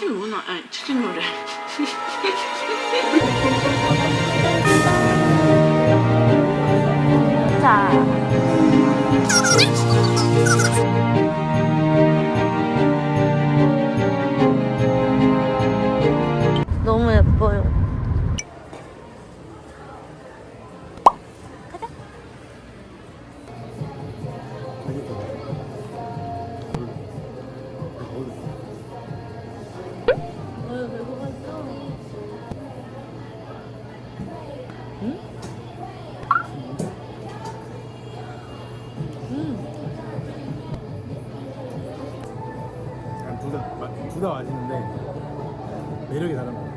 치킨 문화 아니 치킨 노래 자. 다 맛있는데 매력이 다른 거.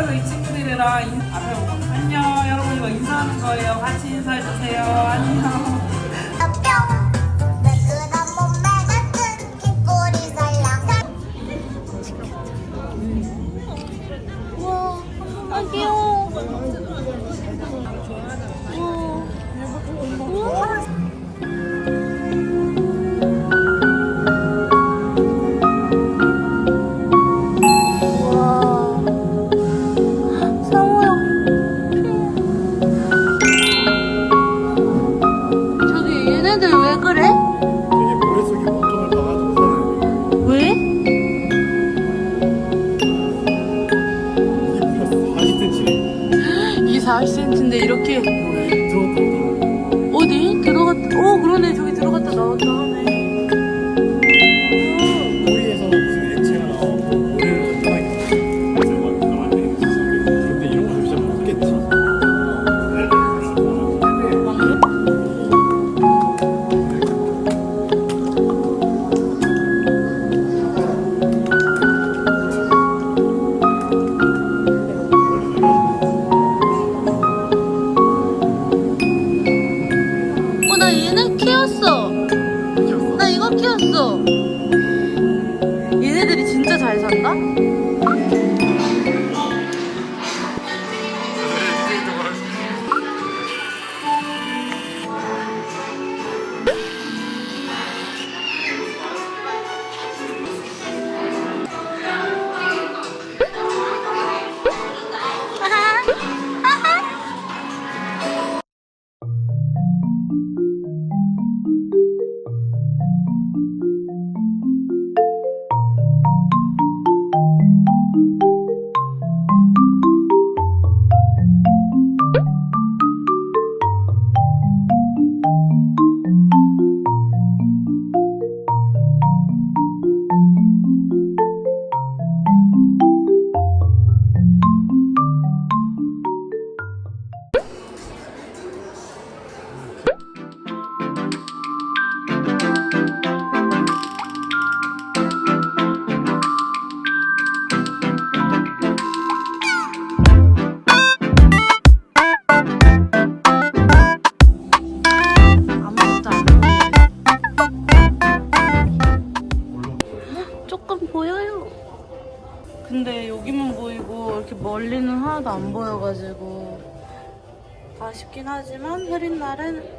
그래서 이 친구들이랑 인- 앞에 보고 안녕 여러분 이거 인사하는 거예요. 같이 인사해 주세요. 안녕. 뿅 얘네들 왜 그래? 되게 머릿속에 고통을 받아주고 사는 왜? 이게 무려 40cm. 이게 40cm인데 이렇게 들어갔다 어디? 들어갔다. 오, 그러네. 저기 들어갔다 나왔다 하네.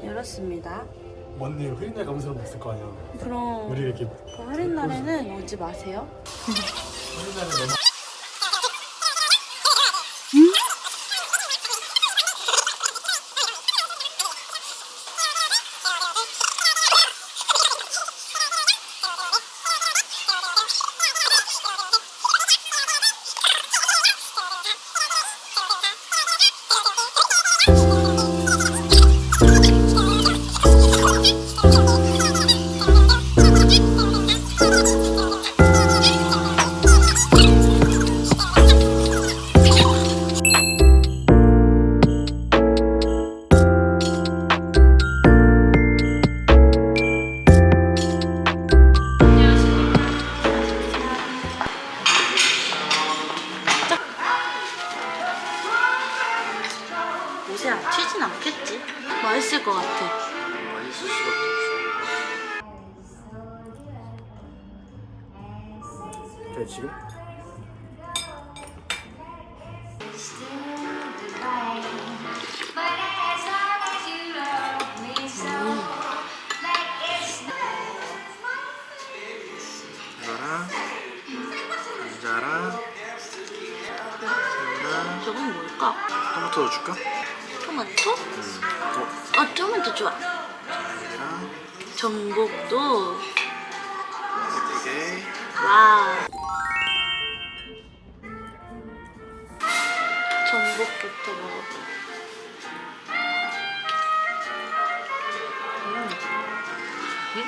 열었습니다. 뭔데 흐린 날 가면 사람 없을 거 아니야. 그럼 우리 이렇게 그 흐린 날에는 오지 마세요. 흐린 날에 너무 뭘까? 토마토도 줄까? 토마토? 어, 어, 토마토 좋아. 전복도. 이게 와. 전복부터 먹어봐. 음. 음?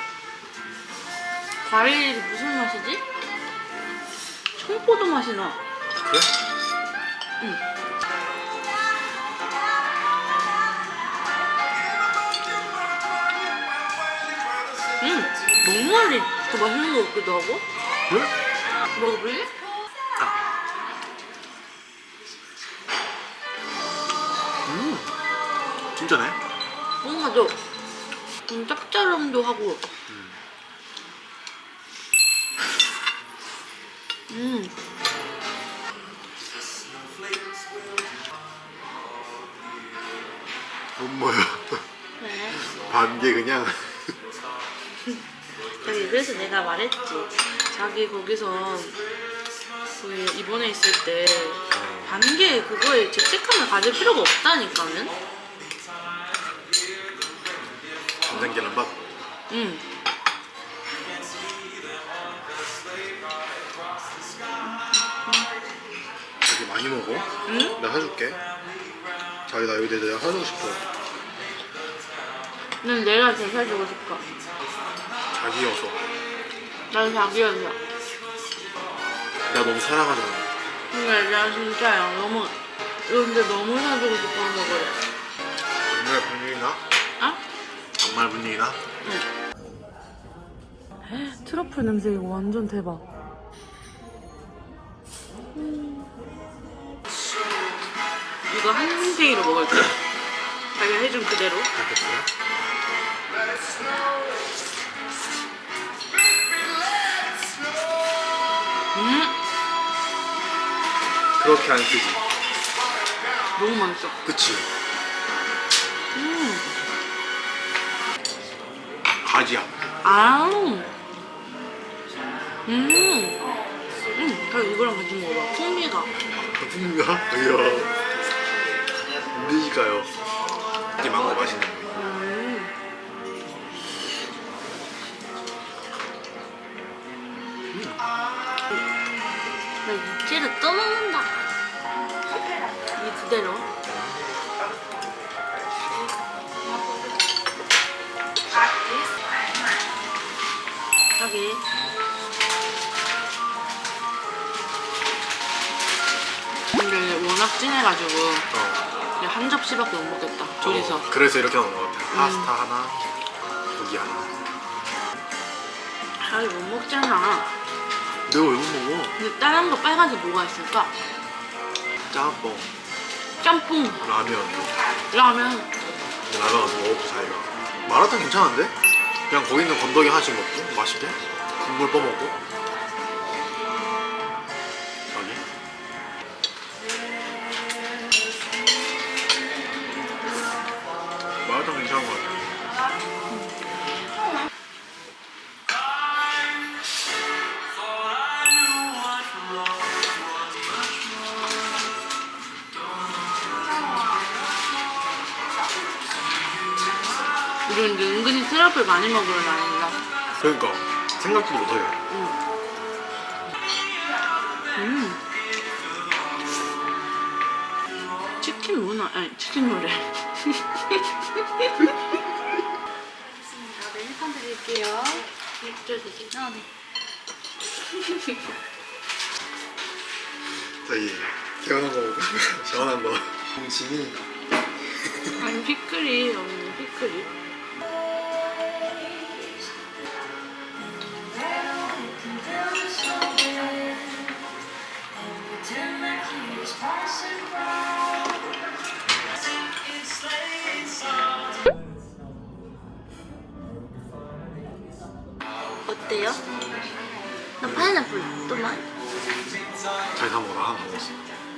과일이 무슨 맛이지? 청포도 맛이 나. 그래? 음, 먹말이 더 맛있는 것 같기도 하고. 그래? 먹어볼래? 음 진짜네 뭔가 더좀 짭짤함도 하고. 음, 뭔 뭐야 그래. 반개 그냥 그래서 내가 말했지. 자기 거기서 그 이번에 있을 때 반개 그거에 죄책감을 가질 필요가 없다니까는. 간장 계란밥 응. 자기 많이 먹어? 응? 내가 사줄게 자기 나 여기 내가 사주고 싶어 난 내가 제일 사주고 싶어. 자기여서 난 자기여서. 나 너무 사랑하잖아 근데 나 진짜야. 너무, 진짜 너무 사주고 싶어 먹어요. 정말 분위기 나? 아? 정말 분위기 나? 트러플 냄새 이거 완전 대박. 이거 한 팽이로 먹을게. 자기가 해준 그대로. 알겠어요? 그렇게 안 쓰지 너무 맛있어. 그치? 음, 가지야 아, 음, 음, 그럼 이거랑 같이 먹어봐. 풍미가. 분위기가? 이야 우리니까요 이 망고 맛있는 거 음. 나 육지를 또 먹는다. 이 그대로. 여기. 근데 워낙 진해가지고 어. 그냥 한 접시밖에 못 먹겠다. 둘이서. 어, 그래서 이렇게 나온 것 같아 파스타 하나 고기 하나 잘못 먹잖아. 내가 왜 못 먹어? 근데 다른 거 빨간색 뭐가 있을까? 짬뽕 짬뽕, 라면 라면. 라면 먹고 자기가 마라탕 괜찮은데? 그냥 거기 있는 건더기 하나씩 먹고 맛있게 국물 떠먹고 우리 근데 은근히 트러플 많이 먹으러 다닌다. 그러니까 생각지도 못하게 음. 치킨 문어, 아니 치킨 노래. 메뉴판 드릴게요. 맥주 드시죠? 네. 자기 개운한 거 먹고 시원한 거 지민이가 아니 피클이 없네 피클이. 파인애플 또 많이. 자기 다 먹어 나 하나 다 먹었어.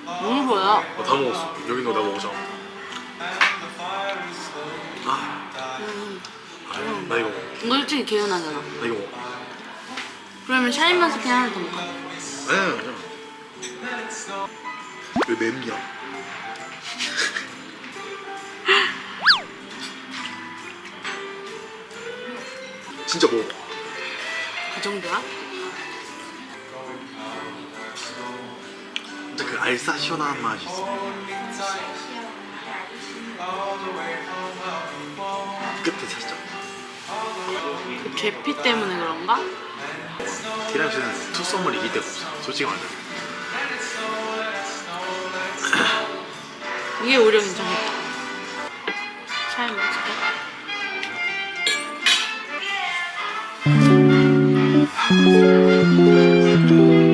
너무 보여. 어, 다 먹었어. 여기 거나 먹었잖아. 아, 아, 나 이거 먹어. 이거 솔직히 개운하잖아. 나 이거 먹어. 그러면 샤인머스켓 하나 더 먹어. 아니야 아니야. 왜 맵냐? 진짜 먹어. 그 정도야? 진짜 그 알싸 시원한 맛이 있어. 끝에 살짝. 그 계피 때문에 그런가? 티라미수는 투썸을 이길 데가 없어. 솔직히 말해 이게 오히려 괜찮겠다. 샤인머스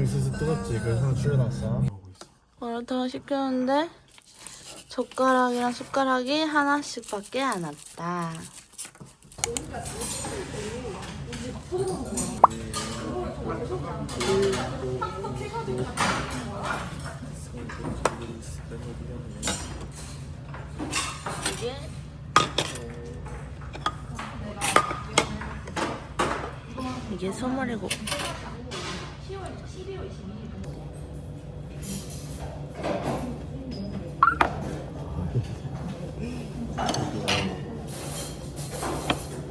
엉덩이 스스 뜨겁지? 그래서 하나 줄여놨어. 마라탕을 시켰는데 젓가락이랑 숟가락이 하나씩밖에 안 왔다. 이게 이게 소머리고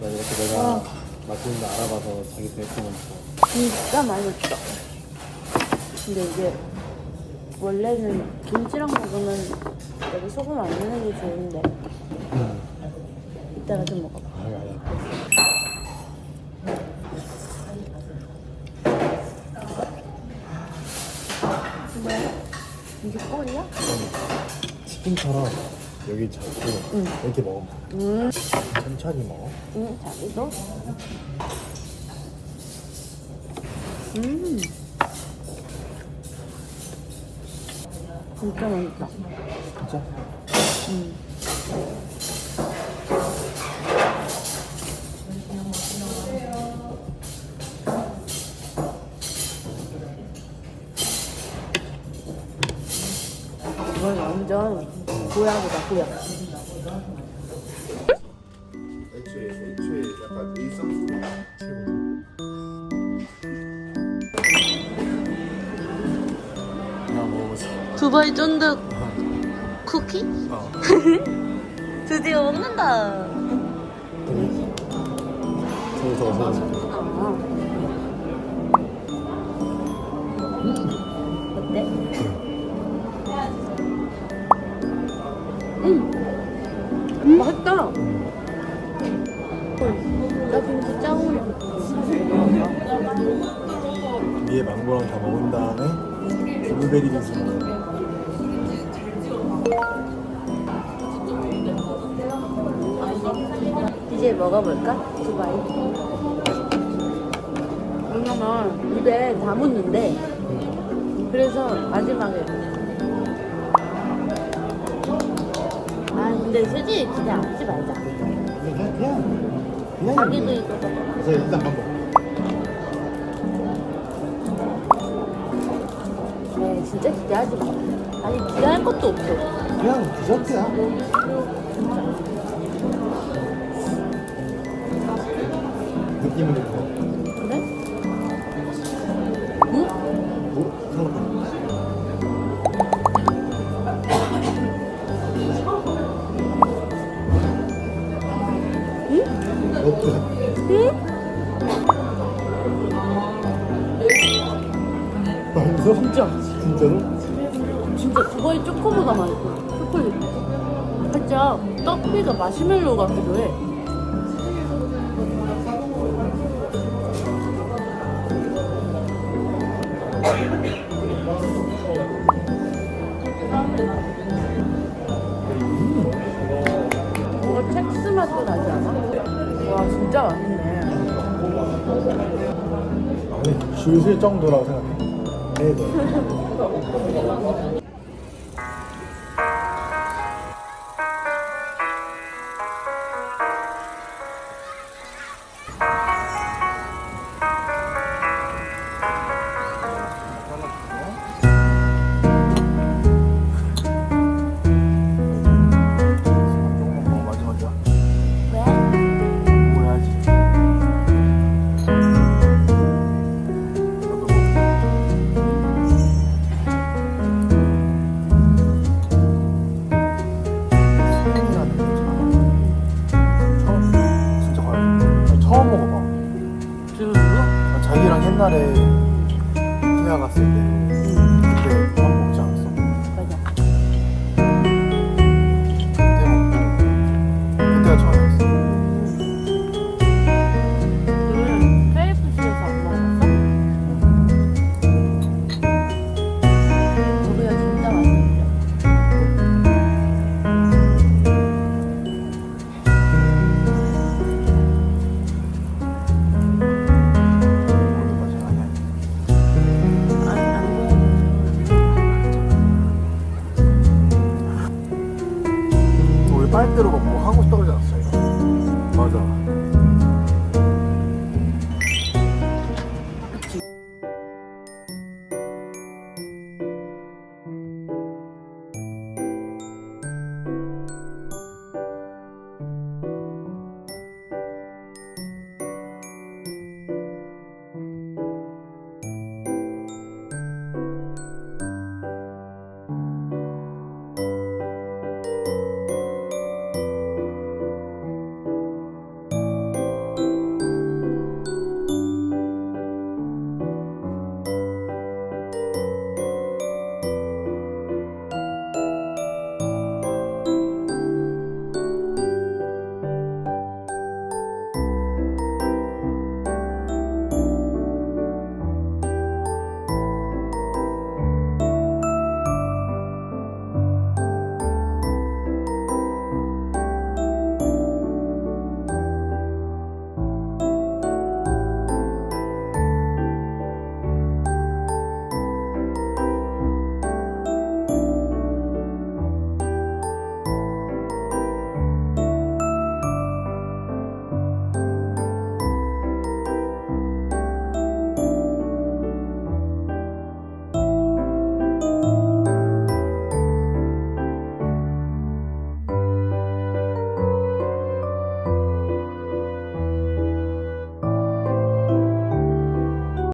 나 이렇게 내가 맛있는 데 알아봐서 자기 베이스만 진짜 맛있어. 근데 이게 원래는 김치랑 먹으면 여기 소금 안 넣는 게 좋은데 이따가 좀 먹어봐. 아니 아니. 이게 꼴이야? 치킨처럼 여기 잡고 이렇게 먹어. 음, 천천히 먹어. 응, 자기도. 음. 진짜 맛있다. 진짜? 이 애초에 애초에 약간 일상 먹어보자. 두바이 쫀득 쿠키? 어. 드디어 먹는다. 어때? 음, 맛있다. 나 김치 짱으로 위에 망고랑 다 먹은 다음에 블루베리 빙수. 이제 먹어볼까? 두바이. 왜냐면 입에 다 묻는데 그래서 마지막에 근데 솔직히 그냥 하지 말자 그냥 그냥 그냥 자기도 이거. 먹어 그래서 일단 밥 먹어. 네 진짜 기대하지 마 아니 기대할 것도 없어 그냥 디저트야. 더. 그래? 먹고. 응? 아, 맛있어? 진짜 진짜로? 진짜 거의 초코보다 맛있어 초콜릿 살짝 떡비가 마시멜로 같기도 해 음. 뭔가 첵스 맛도 나지 않아? 줄실 정도라고 생각해. 네네. 네.